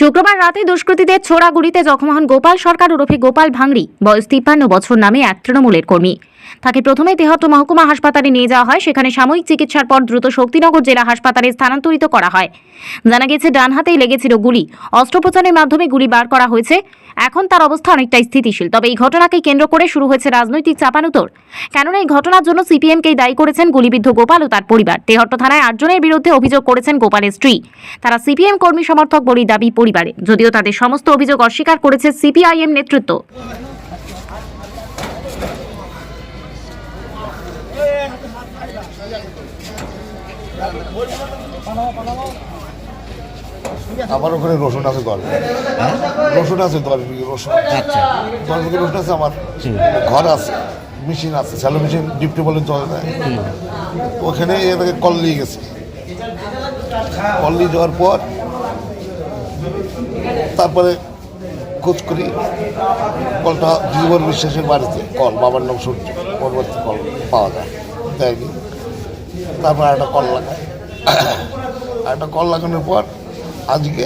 শুক্রবার রাতে দুষ্কৃতীদের ছোড়া গুলিতে জখম হন গোপাল সরকার ওরফে গোপাল ভাঙড়ি। বয়স তিপ্পান্ন বছর নামে এক তৃণমূলের কর্মী। তাকে প্রথমে তেহট্ট মহকুমা হাসপাতালে নিয়ে যাওয়া হয়। সেখানে সাময়িক চিকিৎসার পর দ্রুত শক্তিনগর জেলা হাসপাতালে স্থানান্তরিত করা হয়। জানা গেছে, ডান হাতেই লেগেছিল গুলি। অস্ত্রোপচারের মাধ্যমে গুলি বার করা হয়েছে। এখন তার অবস্থা অনেকটাই স্থিতিশীল। তবে এই ঘটনাকে কেন্দ্র করে শুরু হয়েছে রাজনৈতিক চাপানুতর। কেননা, এই ঘটনার জন্য সিপিএমকেই দায়ী করেছেন গুলিবিদ্ধ গোপাল ও তার পরিবার। তেহট্ট থানায় আটজনের বিরুদ্ধে অভিযোগ করেছেন গোপালের স্ত্রী। তারা সিপিএম কর্মী সমর্থক বলেই দাবি পরিবারে। যদিও তাদের সমস্ত অভিযোগ অস্বীকার করেছে সিপিআইএম নেতৃত্ব। আমার ওখানে রসুন আছে দশ বিঘে। রসুন আছে দশ বিঘে রসুন। আচ্ছা। দশ বিঘে রসুন আছে আমার। ঘর আছে মেশিন আছে স্যালো মেশিন ডিপটি বলে চলে না। ওখানে এটাকে কল নিয়ে গেছে। কল নিয়ে যাওয়ার পর তারপরে খোঁজ করি কলটা জীবন বিশ্বাসের বাড়িতে কল বাবার নাম সূর্য পরবর্তী কল পাওয়া যায় দেয়নি। তারপর একটা কল লাগায় একটা কল লাগানোর পর আজকে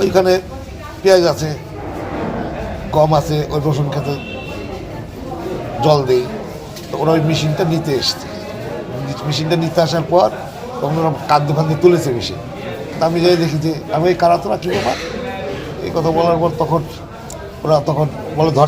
ওইখানে পেঁয়াজ আছে, গম আছে, ওই রসুন খেতে জল দেই। তো ওরা ওই মেশিনটা নিতে এসছে। মেশিনটা নিতে আসার পর তখন ওরা কাঁদতে ফাঁদতে তুলেছে মেশিন। আমি যাই দেখি যে, আমি এই কারা তোরা, কী ব্যাপার? এই কথা বলার পর তখন ওরা তখন বলে, ধর